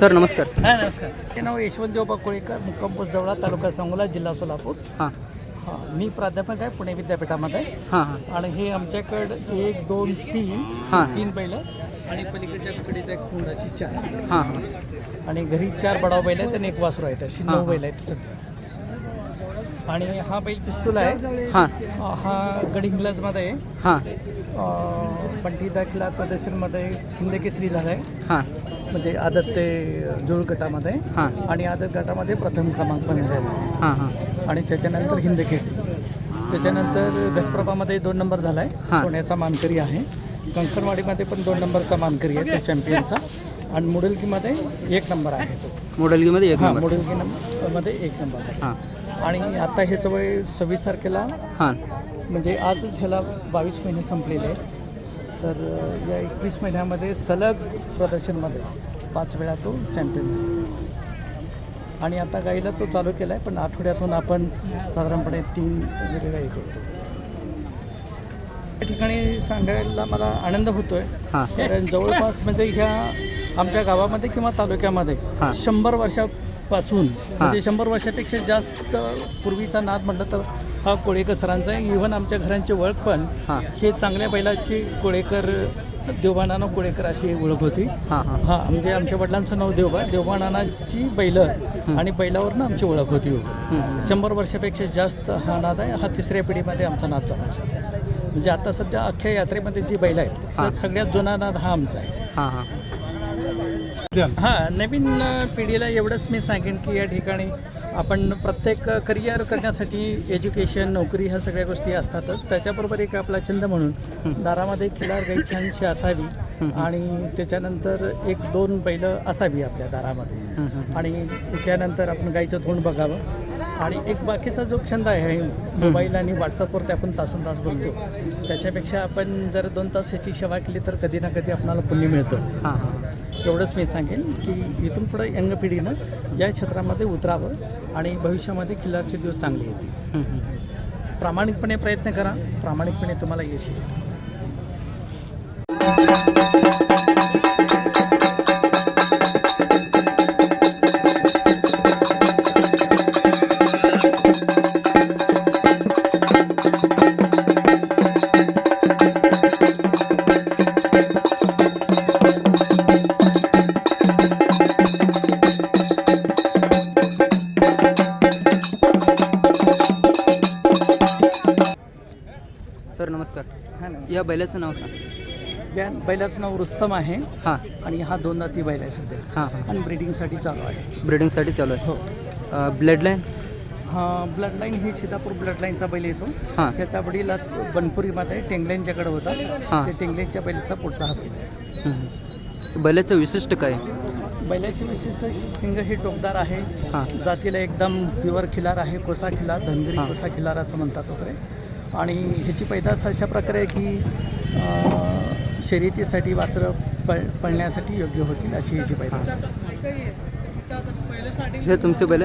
Sir नमस्कार. हा नमस्कार. ते नाव यशवंत देवबा कोळीकर मुक्काम जवळा तालुका सांगोला जिल्हा सोलापूर. हां. हां मी प्राध्यापक आहे पुणे विद्यापीठामध्ये. हां हां. आणि हे आमच्याकडं एक दोन तीन हां. तीन बैल आणि पलीकडच्या तुकडीचा एक खोंड अशी चार. हां हां. आणि घरी चार बडाव बैल आहेत आणि एक वासरू आहेत अशी हां. नऊ बैल आहेत सध्या. आणि हा बैल पिस्तूल आहे. हां. अं, हा गडिंग्लजमध्ये आहे. हां. अं, पंटी दाखला प्रदर्शनमध्ये हिंदकेसरी झाला आहे. हां. म्हणजे आदत ते जुळ गटामध्ये हां. आणि आदत गटामध्ये प्रथम क्रमांक पण झाला हां हां. आणि त्याच्यानंतर हिंद केसरी. त्याच्यानंतर घटप्रभामध्ये दोन नंबर झाला आहे हां. पुण्याचा मानकरी आहे. कंकणवाडीमध्ये पण दोन नंबरचा मानकरी आहे तो चॅम्पियनचा. आणि मुडलकीमध्ये एक नंबर आहे तो. मोडलगीमध्ये एक हां नंबर. मुडलकी नंबरमध्ये एक नंबर आहे. हां. आणि आता ह्याचं वय सव्वीस तारखेला हां. म्हणजे आजच ह्याला बावीस महिने संपलेले आहेत. तर या एकवीस महिन्यामध्ये सलग प्रदर्शनमध्ये पाच वेळा तो चॅम्पियन आहे. आणि आता गाईला तो चालू केला आहे पण आठवड्यातून आपण साधारणपणे तीन वगैरे गाई करतो. या ठिकाणी सांगायला मला आनंद होतोय. कारण जवळपास म्हणजे ह्या आमच्या गावामध्ये किंवा तालुक्यामध्ये. शंभर वर्षापासून म्हणजे शंभर वर्षापेक्षा जास्त पूर्वीचा नाद म्हटलं तर हा कोळेकर सरांचा आहे. इव्हन आमच्या घरांची ओळख पण हां. चांगल्या बैलाची कोळेकर देवबानाना कोळेकर अशी ओळख होती. हां म्हणजे आमच्या वडिलांचं नाव देवबा देवबानानाची बैलं आणि बैलावरनं आमची ओळख होती. शंभर वर्षापेक्षा जास्त हा नाद आहे. हा तिसऱ्या पिढीमध्ये आमचा नाद चालायचा म्हणजे आता सध्या अख्ख्या यात्रेमध्ये जी बैल आहेत. सगळ्यात जुना नाद हा आमचा आहे. हां हां. हां नवीन पिढीला एवढंच मी सांगेन की या ठिकाणी आपण प्रत्येक करिअर करण्यासाठी एज्युकेशन नोकरी ह्या सगळ्या गोष्टी असतातच. त्याच्याबरोबर एक आपला छंद म्हणून दारामध्ये खिलार गाई छानशी असावी आणि त्याच्यानंतर एक दोन बैलं असावी आपल्या दारामध्ये. आणि त्यानंतर आपण गाईचं तोंड बघावं. आणि एक बाकीचा जो छंद आहे मोबाईल आणि व्हॉट्सअपवरती आपण तासन तास बसतो. त्याच्यापेक्षा आपण जर दोन तास ह्याची सेवा केली तर कधी ना कधी आपल्याला पुण्य मिळतं. हां. एवढंच मी सांगेन की इथून पुढं यंग पिढीनं या क्षेत्रामध्ये उतरावं आणि भविष्यामध्ये किल्लारचे दिवस चांगले येतील. प्रामाणिकपणे प्रयत्न करा प्रामाणिकपणे तुम्हाला यश येईल नमस्कार. हा या बैलाचं नाव सांग. या बैलाचं नाव रुस्तम आहे. हां. आणि हा दोन दाती बैल आहे सध्या. हां हां. आणि ब्रिडिंगसाठी चालू आहे. ब्रिडिंगसाठी चालू हो. आहे ब्लड लाईन हा ब्लड लाईन ही सितापूर ब्लड लाईनचा बैल येतो. हां. त्याचा वडील बनपुरीमध्ये टेंगलेंच्याकडे होता हां. ते टेंगलेंच्या बैलाचा पुढचा हा बैल आहे. बैलाचं विशिष्ट काय? बैलाची विशिष्ट सिंग हे टोकदार आहे. हां. जातीला एकदम प्युअर खिलार आहे कोसा खिलार धनगरी हां. कोसा खिलार असं म्हणतात वगैरे. आणि ह्याची पैदास अशा प्रकारे आहे की शर्यतीसाठी वासरं पळ पळण्यासाठी योग्य होतील अशी ह्याची पैदास. हे तुमचे बैल?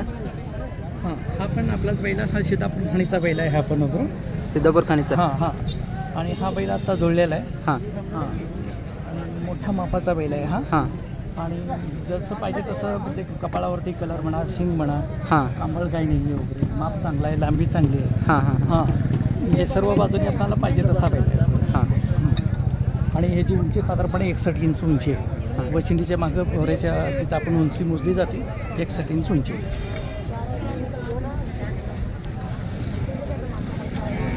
हां हा पण आपलाच बैल. हा सीतापूर खाणीचा बैल आहे हा पण होतो सिद्धापूर खाणीचा? हां हां. आणि हा बैल आता जोडलेला आहे. हां. हां. आणि मोठ्या मापाचा बैल आहे हा. हां. आणि जसं पाहिजे तसं म्हणजे कपाळावरती कलर म्हणा शिंग म्हणा हां. कांबळ काही नाही आहे वगैरे माप चांगला आहे लांबी चांगली आहे. हां हां. हां. म्हणजे सर्व बाजूने आपल्याला पाहिजे तसा पाहिजे हां. आणि जी उंची साधारणपणे एकसठ इंच उंची आहे. वशिंडीच्या मागं भोऱ्याच्या तिथं आपण उंची मोजली जाते एकसठ इंच उंची.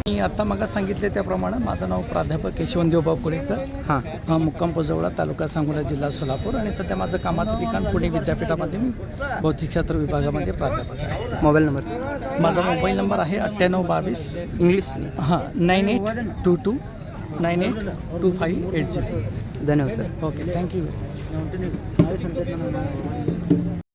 मी आत्ता मग सांगितले त्याप्रमाणे माझं नाव प्राध्यापक केशवंत देवबाब कुडेकर हां. हा मुक्काम पोजवळा तालुका सांगोला जिल्हा सोलापूर आणि सध्या माझं कामाचं ठिकाण पुणे विद्यापीठामध्ये मी भौतिकशास्त्र विभागामध्ये प्राध्यापक आहे. मोबाईल नंबर माझा मोबाईल नंबर आहे अठ्ठ्याण्णव बावीस इंग्लिश. हां nine eight two two nine eight two five eight zero. धन्यवाद सर. Okay thank you.